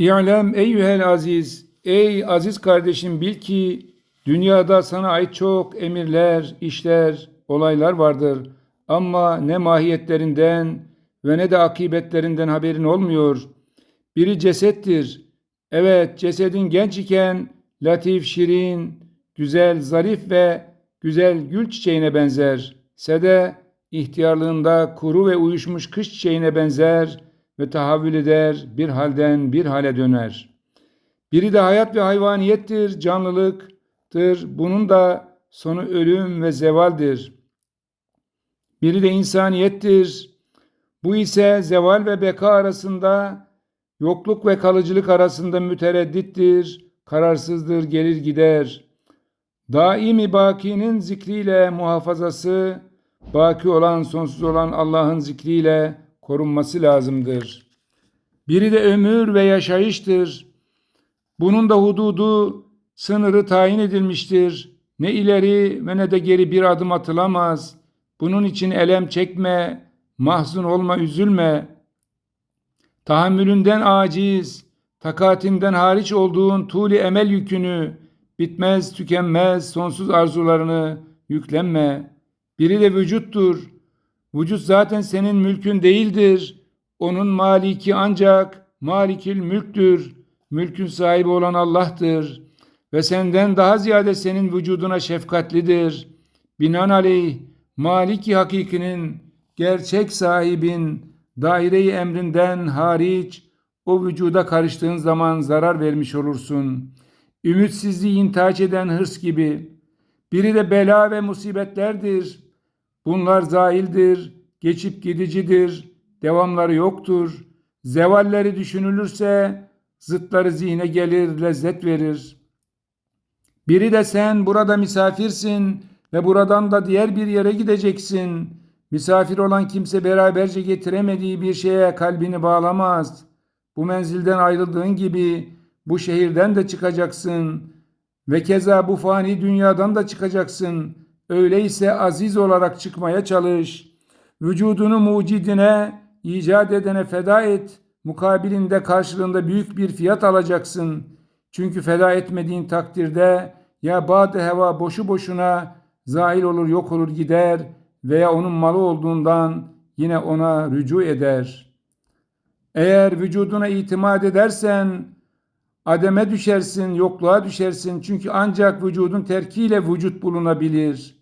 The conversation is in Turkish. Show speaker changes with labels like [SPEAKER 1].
[SPEAKER 1] İ'lem eyyühel aziz, ey aziz kardeşim bil ki dünyada sana ait çok emirler, işler, olaylar vardır. Ama ne mahiyetlerinden ve ne de akibetlerinden haberin olmuyor. Biri cesettir. Evet cesedin genç iken latif, şirin, güzel, zarif ve güzel gül çiçeğine benzer. Sede ihtiyarlığında kuru ve uyuşmuş kış çiçeğine benzer ve tahavvül eder, bir halden bir hale döner. Biri de hayat ve hayvaniyettir, canlılıktır. Bunun da sonu ölüm ve zevaldir. Biri de insaniyettir. Bu ise zeval ve beka arasında, yokluk ve kalıcılık arasında mütereddittir, kararsızdır, gelir gider. Daimi bakinin zikriyle muhafazası, baki olan, sonsuz olan Allah'ın zikriyle korunması lazımdır. Biri de ömür ve yaşayıştır. Bunun da hududu, sınırı tayin edilmiştir. Ne ileri ve ne de geri bir adım atılamaz. Bunun için elem çekme, mahzun olma, üzülme. Tahammülünden aciz, takatinden hariç olduğun tuğli emel yükünü, bitmez, tükenmez, sonsuz arzularını yüklenme. Biri de vücuttur. Vücut zaten senin mülkün değildir. Onun maliki ancak malikil mülktür. Mülkün sahibi olan Allah'tır. Ve senden daha ziyade senin vücuduna şefkatlidir. Binaenaleyh maliki hakikinin gerçek sahibin daireyi emrinden hariç o vücuda karıştığın zaman zarar vermiş olursun. Ümitsizliği intihaç eden hırs gibi. Biri de bela ve musibetlerdir. Bunlar zaildir, geçip gidicidir, devamları yoktur. Zevalleri düşünülürse zıtları zihne gelir, lezzet verir. Biri de sen burada misafirsin ve buradan da diğer bir yere gideceksin. Misafir olan kimse beraberce getiremediği bir şeye kalbini bağlamaz. Bu menzilden ayrıldığın gibi bu şehirden de çıkacaksın ve keza bu fani dünyadan da çıkacaksın. Öyleyse aziz olarak çıkmaya çalış. Vücudunu mucidine, icat edene feda et. Mukabilinde karşılığında büyük bir fiyat alacaksın. Çünkü feda etmediğin takdirde ya bad heva boşu boşuna zahil olur yok olur gider veya onun malı olduğundan yine ona rücu eder. Eğer vücuduna itimat edersen ademe düşersin, yokluğa düşersin. Çünkü ancak vücudun terkiyle vücut bulunabilir.